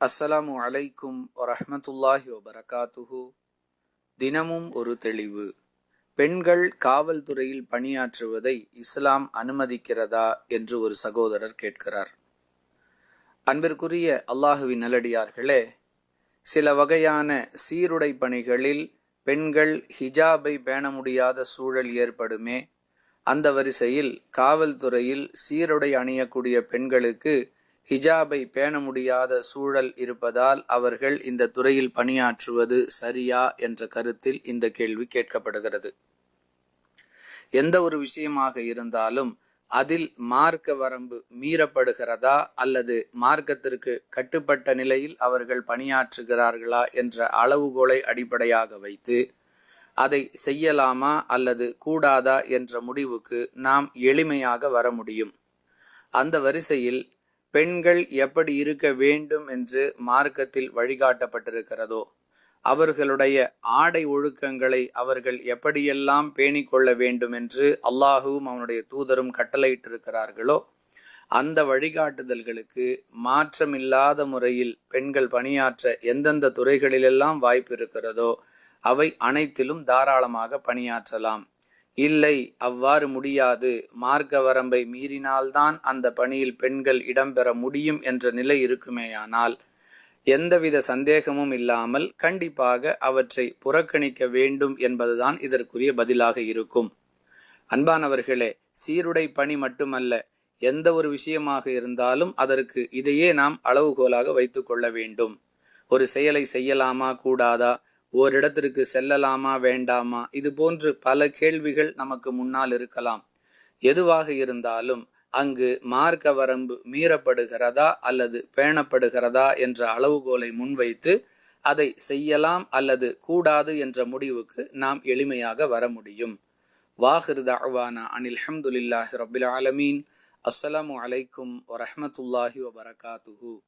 அஸ்ஸலாமு அலைக்கும் வரஹ்மத்துல்லாஹி வபரகாத்துஹு. தினமும் ஒரு தெளிவு. பெண்கள் காவல்துறையில் பணியாற்றுவதை இஸ்லாம் அனுமதிக்கிறதா என்று ஒரு சகோதரர் கேட்கிறார். அன்பிற்குரிய அல்லாஹுவின் நல்லடியார்களே சில வகையான சீருடை பணிகளில் பெண்கள் ஹிஜாபை பேண முடியாத சூழல் ஏற்படுமே அந்த வரிசையில் காவல்துறையில் சீருடை அணியக்கூடிய பெண்களுக்கு ஹிஜாபை பேண முடியாத சூழல் இருப்பதால் அவர்கள் இந்த துறையில் பணியாற்றுவது சரியா என்ற கருத்தில் இந்த கேள்வி கேட்கப்படுகிறது. எந்த ஒரு விஷயமாக இருந்தாலும் அதில் மார்க்க வரம்பு மீறப்படுகிறதா அல்லது மார்க்கத்திற்கு கட்டுப்பட்ட நிலையில் அவர்கள் பணியாற்றுகிறார்களா என்ற அளவுகோலை அடிப்படையாக வைத்து அதை செய்யலாமா அல்லது கூடாதா என்ற முடிவுக்கு நாம் எளிமையாக வர முடியும். அந்த வரிசையில் பெண்கள் எப்படி இருக்க வேண்டும் என்று மார்க்கத்தில் வழிகாட்டப்பட்டிருக்கிறதோ அவர்களுடைய ஆடை ஒழுக்கங்களை அவர்கள் எப்படியெல்லாம் பேணிக் கொள்ள வேண்டும் என்று அல்லாஹுவும் அவனுடைய தூதரும் கட்டளையிட்டிருக்கிறார்களோ அந்த வழிகாட்டுதல்களுக்கு மாற்றமில்லாத முறையில் பெண்கள் பணியாற்ற எந்தெந்த துறைகளிலெல்லாம் வாய்ப்பு இருக்கிறதோ அவை அனைத்திலும் தாராளமாக பணியாற்றலாம். இல்லை அவ்வாறு முடியாது. மார்க்க வரம்பை மீறினால்தான் அந்த பணியில் பெண்கள் இடம்பெற முடியும் என்ற நிலை இருக்குமேயானால் எந்தவித சந்தேகமும் இல்லாமல் கண்டிப்பாக அவற்றை புறக்கணிக்க வேண்டும் என்பதுதான் இதற்குரிய பதிலாக இருக்கும். அன்பானவர்களே சீருடை பணி மட்டுமல்ல எந்த ஒரு விஷயமாக இருந்தாலும் அதற்கு இதையே நாம் அளவுகோலாக வைத்து கொள்ள வேண்டும். ஒரு செயலை செய்யலாமா கூடாதா? ஓரிடத்திற்கு செல்லலாமா வேண்டாமா? இது போன்று பல கேள்விகள் நமக்கு முன்னால் இருக்கலாம். எதுவாக இருந்தாலும் அங்கு மார்க்க வரம்பு மீறப்படுகிறதா அல்லது பேணப்படுகிறதா என்ற அளவுகோலை முன்வைத்து அதை செய்யலாம் அல்லது கூடாது என்ற முடிவுக்கு நாம் எளிமையாக வர முடியும். வாஹிர் தஅவானா அனில் ஹம்துலில்லாஹி ரபில் ஆலமீன். அஸ்ஸலாமு அலைக்கும் வரஹமத்துல்லாஹி வபரகாத்துஹூ.